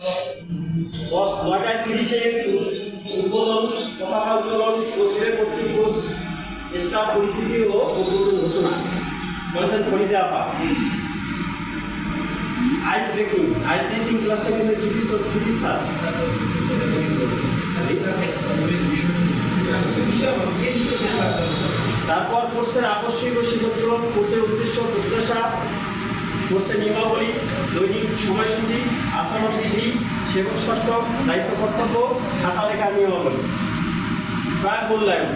দশ নয়টা তিরিশে উদ্বোধন, পতাকা উত্তোলন কর্তৃক স্টাফ পরিস্থিতি ও উদ্বোধন ঘোষণা। করেছেন ফরিদে আপা। আইস ব্রেকিং আইস ব্রেকিং ক্লাসটা তারপর কোর্সের আবশ্যিক ও শিক্ষাক্রম কোর্সের উদ্দেশ্য, প্রত্যাশা, কোর্সের নিয়মাবলী। দৈনিক সময়সূচি আচরণ বিধি সেবক ষষ্ঠ, দায়িত্ব কর্তব্য, খাতা লেখার নিয়মাবলী প্রায় মূল্যায়ন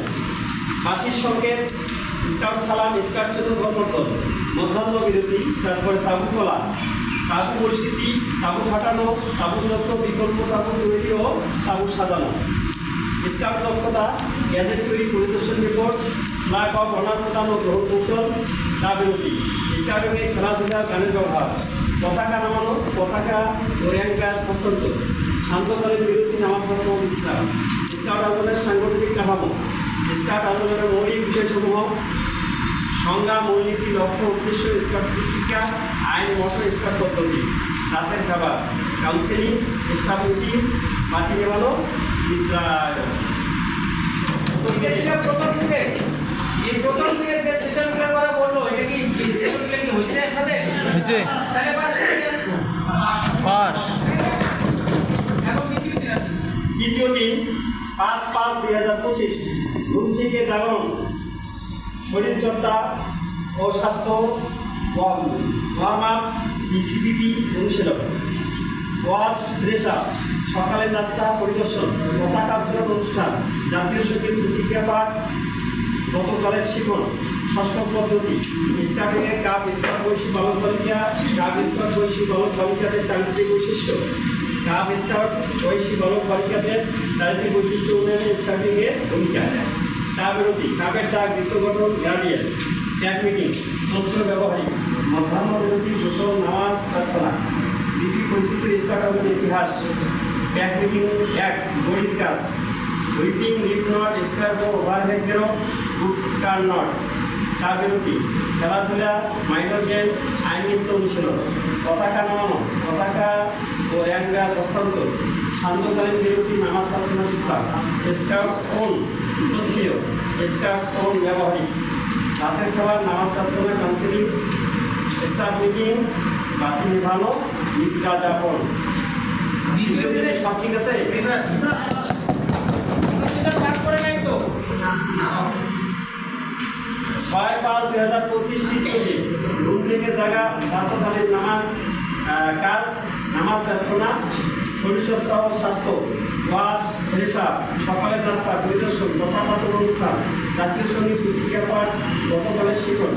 মাসির সংকেত স্কাউট সালাম, স্কাউট গণমর্দন মধ্যাহ্ন বিরতি, তারপরে তাবু কলা তাবু পরিস্থিতি তাবু ফাটানো, তাবু যত্ন, বিকল্প তাবু তৈরি ও তাবু সাজানো। স্কাউট দক্ষতা, গ্যাজেট তৈরি পরিদর্শন রিপোর্ট ফ্লাগ অফ অনার প্রদান ও গ্রহণ কৌশল চা বিরতি স্কাউটিংয়ে খেলাধুলা গানের ব্যবহার। পতাকা নামানো, পতাকা র্যাঙ্ক গাছ হস্তান্তর শান্তকালীন বিরতি নামাজ পড়ানো বিশ্রাম স্কাউট। আন্দোলনের সাংগঠনিক কাঠামো। স্কাউট আন্দোলনের মৌলিক বিষয়সমূহ, সংজ্ঞা মূলনীতি লক্ষ্য, উদ্দেশ্য, স্কাউট শিক্ষা আইন, মত, স্কাউট পদ্ধতি। রাতের খাবার, কাউন্সিলিং, স্টাফ মিটিং, বাতি নেওয়ানো বিদ্যালয়। এটা প্রথম দিকে, এই প্রথম দিকে যে সেশনগুলোর কথা বলল, এটা এই কি হয়েছে? পাস দ্বিতীয় দিন, পাঁচ পাঁচ দুই হাজার পঁচিশ। ঘুম থেকে জাগরণ, শরীরচর্চা ও স্বাস্থ্য ওয়ার্ম আপ অনুশীলন। ওয়াশ ড্রেস সকালের নাস্তা, পরিদর্শন পতাকা উত্তোলন অনুষ্ঠান, জাতীয় সংগীত, প্রতিক্রিয়া পাঠ গতকালের শিখন ষষ্ঠ পদ্ধতি। স্কাউটিংয়ে কাপ স্কাউট বৈশী বালক বালিকা কাপ স্কাউট বৈশী বালক বালিকাদের চারিত্রিক বৈশিষ্ট্য। কাপ স্কাউট বৈশী বালক বালিকাদের চারিত্রিক বৈশিষ্ট্য উন্নয়নে স্কাউটিংয়ে ভূমিকা। চা বিরতি কাপের ডাক গৃহ গঠন গ্রাডিয়াল ক্যাব মিটিং, তথ্য ব্যবহারিক, মধ্যাহ্ন বিরতি, গোসল, নামাজ, প্রার্থনা। ডিগ্রি পরিচিত স্কাউট ইতিহাস। ব্যাক মিটিং এক গরিব কাজ। Whipping, leap knot square bow overhead গেরো good turn knot. চা বিরতি খেলাধুলা মাইনর গেম আইন নৃত্য অনুশীলন পতাকা নামানো পতাকা ও র্যাঙ্গা হস্তান্তর সান্ধ্যকালীন বিরতি নামাজ প্রার্থনা বিশ্রাম স্কাউটস ওন তত্ত্বীয় স্কাউটস ওন ব্যবহারিক রাতের খাবার নামাজ প্রার্থনা কাউন্সিলিং স্টাফ মিটিং বাতি নিভানো নিদ্রা যাপন। সব ঠিক আছে? দুই হাজার পঁচিশ দিন ঘুম থেকে জাগা, প্রাতকালীন নামাজ কাজ, নামাজ প্রার্থনা শরীর স্বাস্থ্য ও স্বাস্থ্য, ওয়াশ ফ্রেশা সকালের নাস্তা, পরিদর্শন যথাযথ অনুষ্ঠান, জাতীয় সংগীত প্রতিক্রিয়া পাঠ, গতকালের শিখন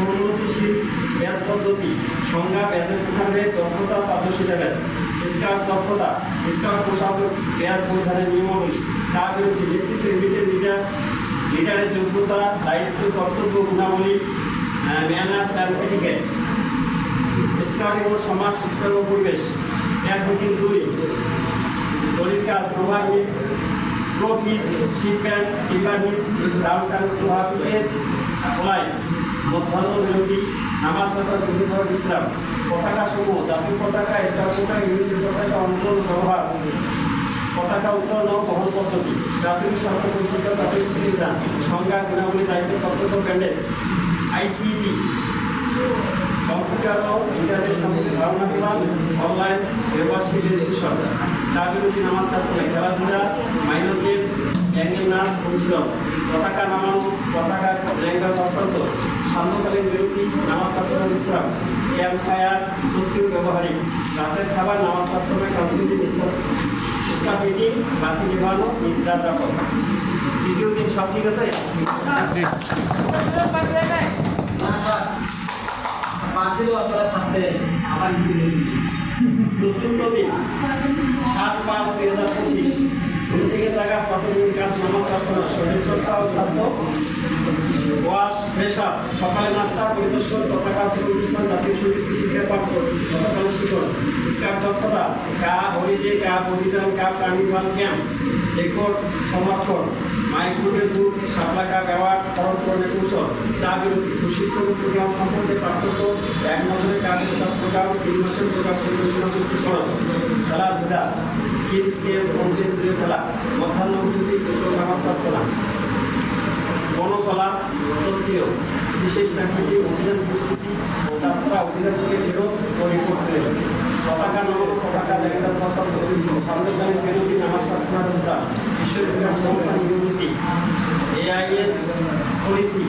অনুমতিশীল ব্যাস পদ্ধতি, সংজ্ঞা ব্যাসের প্রকারে দক্ষতা, পারদর্শিতা, ব্যাস। স্কাউট দক্ষতা স্কাউট পোশাক, ব্যাস পরিধানের নিয়মাবলী, চা বিরতি নেতৃত্ব লিডার লিডারের যোগ্যতা, দায়িত্ব, কর্তব্য, গুণাবলী ম্যানার্স অ্যান্ড এটিকেট স্কাউটিং ও সমাজ শিক্ষা ও পরিবেশ, এক মিটিং দুই দলিত কাজ প্রভাবিত প্রফিস শিপম্যান্ট টিপানিস ডাউনটাউন ফ্লাই মধ্যাহ্ন বিরতি, নামাজ পড়া গভীরভাবে বিশ্রাম, পতাকা সমূহ, জাতীয় পতাকা স্কাউট পতাকা ইউনিট পতাকা অন্তর ব্যবহার। পতাকা উত্তোলন ও বহন পদ্ধতি। প্রাথমিক স্বাস্থ্য পরিষেবা প্রাথমিক বিধান সংজ্ঞা গুণাবলী দায়িত্ব কর্তব্য ব্যান্ডেজ আইসিটি। কম্পিউটার ও ইন্টারনেট সম্পর্কে ধারণা প্রদান, অনলাইন রেজিস্ট্রেশন চা নামাজ প্রার্থনা খেলাধুলা মাইনর গেম অ্যাঙ্গেল নাচ অনুশীলন। পতাকা নামানো পতাকা ল্যাঙ্গাস হস্তান্তর সান্ধ্যকালীন বিরতি নামাজ প্রার্থনা বিশ্রাম। ক্যাম্প ফায়ার তথ্য ব্যবহারিক। রাতের খাবার নামাজ প্রার্থনা কাউন্সিলিং স্টাফ মিটিং বাতি নিভানো নিদ্রা যাপন দ্বিতীয় দিন সব ঠিক আছে? চতুর্থ দিন সাত পাঁচ দুই হাজার পঁচিশ। ঘুম থেকে জায়গা প্রাথমিক কাজ নামাজ প্রার্থনা শরীর চর্চা ও স্বাস্থ্য ওয়াশ ফ্রেশা সকালে নাস্তা পরিদর্শন পতাকা অনুষ্ঠান জাতীয় সংগীত শিক্ষা পাঠ শিখন স্কাপ দক্ষতা কাপ হলিডে কাপ অভিযান কাপ কার্নিভাল ক্যাম্প রেকর্ড, সমর্থন মাইক্রোওয়েভ বুট সাপলাকা ব্যবহার খরচকরণের কৌশল, চা বিরতি প্রশিক্ষণ প্রোগ্রাম সম্পর্কে পার্থক্য, এক কাজের সব প্রোগ্রাম তিন মাসের প্রোগ্রাম পরিচালনা প্রস্তুতকরণ খেলাধুলা কিডস গেম পঞ্চায়েত খেলা, মধ্যাহ্ন ভূমি কৌশল নামাজ প্রার্থনা গণকলা বিশেষ প্রাকৃতিক অভিযান প্রস্তুতি ও যাত্রা অভিযান থেকে ফেরত ও রিপোর্ট তৈরি পতাকা নগর পতাকা লেখাটা হস্তান্তর সাংবিধানিক বিরোধী নামাজ প্রার্থনা ব্যবস্থা বিশ্ব ইসলাম সংস্থা নিয়মনীতি এআইএস পলিসি,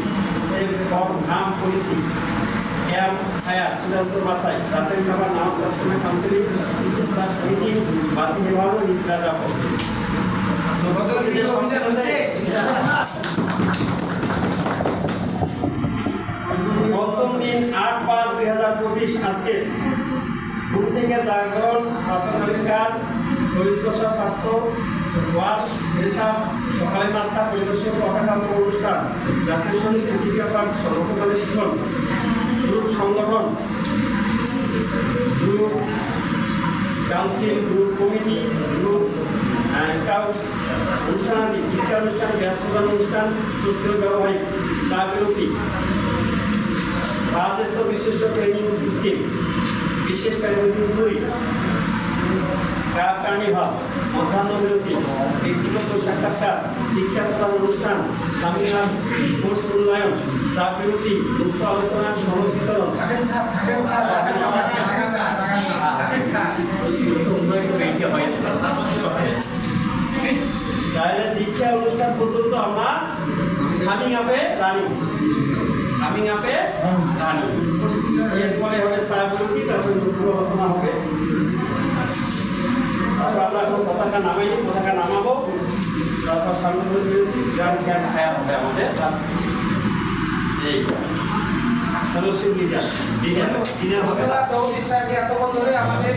সেফ ফর নাম পলিসি ক্যাম্প ফায়ার, চূড়ান্ত বাছাই, রাতের খাবার, নামাজ প্রার্থনা, কাউন্সিলিং ইসলাম মিটিং বাতি নির্বাহন নিদ্রা যাপন দিন আট পাঁচ দুই হাজার পঁচিশ আজকে। ঘুম থেকে জাগরণ, প্রাতকালীন কাজ শরীরচর্চা স্বাস্থ্য, ওয়াশ হিসাব সকালে নাস্তা পরিদর্শন পতাকা উত্তোলন অনুষ্ঠান, জাতীয় সংগীত তৃতীয় পাঠ সর্বকালে শিখন গ্রুপ সংগঠন, group council, group committee, group scout অনুষ্ঠানাদি দীক্ষা অনুষ্ঠান ব্যাস অনুষ্ঠান, তথ্য, ব্যবহারিক, চা বিরতি। বাসস্থ বিশিষ্ট ট্রেনিং স্কিম বিশেষ প্যারামিটার দুই। কার্নিভাল মধ্যাহ্ন বিরতি ব্যক্তিগত সাক্ষাৎকার দীক্ষা প্রদান অনুষ্ঠান সামিনার কোর্স মূল্যায়ন চা বিরতি মুক্ত আলোচনার সহজ বিতরণ। তাহলে দীক্ষা অনুষ্ঠান পর্যন্ত আমরা সামিং আপে রানিং। সামিং আপে রানিং। এরপরে হবে সাহাবুকি তারপরে মুখ্য আলোচনা হবে। তারপর আমরা এখন পতাকা নামাইনি পতাকা নামাবো। তারপর সামনে গ্রাম ক্যাম্প খায়া হবে আমাদের। এই। লিডার ডিনার ডিনার হবে। এতক্ষণ ধরে আমাদের